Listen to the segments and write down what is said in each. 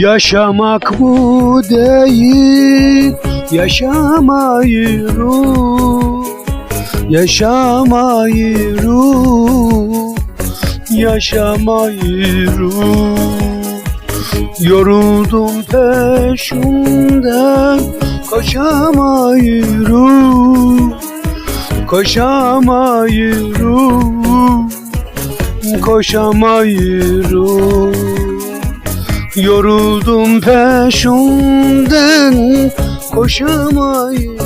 Yaşamak bu değil Yaşamayı ruh Yaşamayı ruh Yaşamayı ruh Yoruldum peşinden Koşamayırım Koşamayırım Koşamayırım Yoruldum peşinden Koşamayırım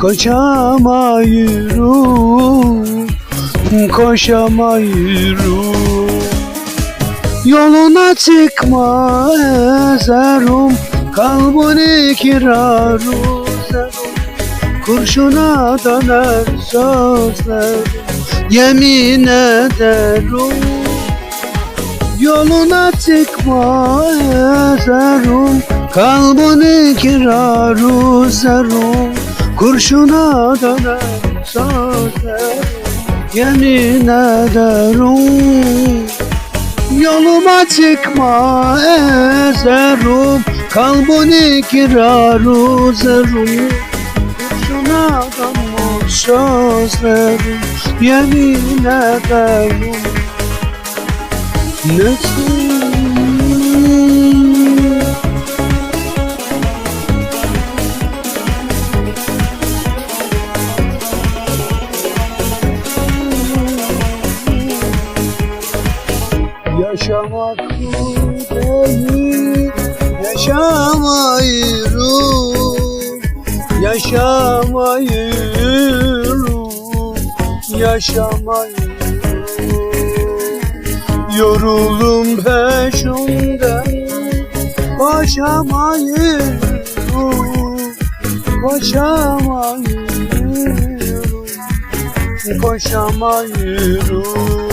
Koşamayırım Koşamayırım Yoluna çıkma ezerum Kalbini kiraru zerum Kurşuna döner sözlerim Yemin ederim Yoluna çıkma ezerum Kalbini kiraru zerum Kurşuna döner sözlerim Yemin ederim Yoluma çıkma ezerum Kalbini kiraru zerum Şuna damla sözlerim Yemin ederim Nesin Yaşamak bu değil Yaşamayı ruh Yaşamayı Yorulum peşinden Koşamayı ruh Koşamayı ruh Koşamayı ruh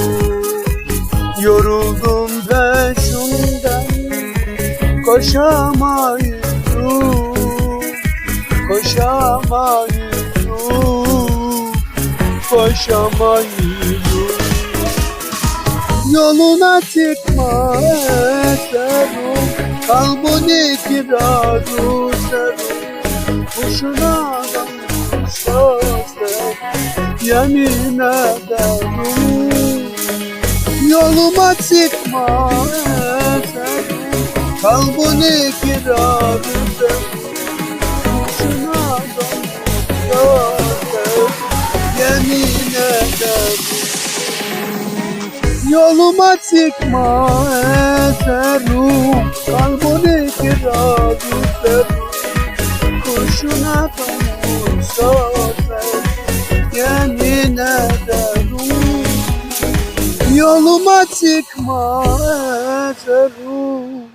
Yoruldum peşinden Koşamayırım Koşamayırım Koşamayırım Yoluna çıkma eserim Kalbini kiraru serum Kuşuna da sözler Yemin ederim Yoluma çıkma eserim Kalbini kirarında Kuşuna Yoluma çıkma eserim Kalbini kirarında Kuşuna dönüşler Yemin ederim Yoluma çıkma eserim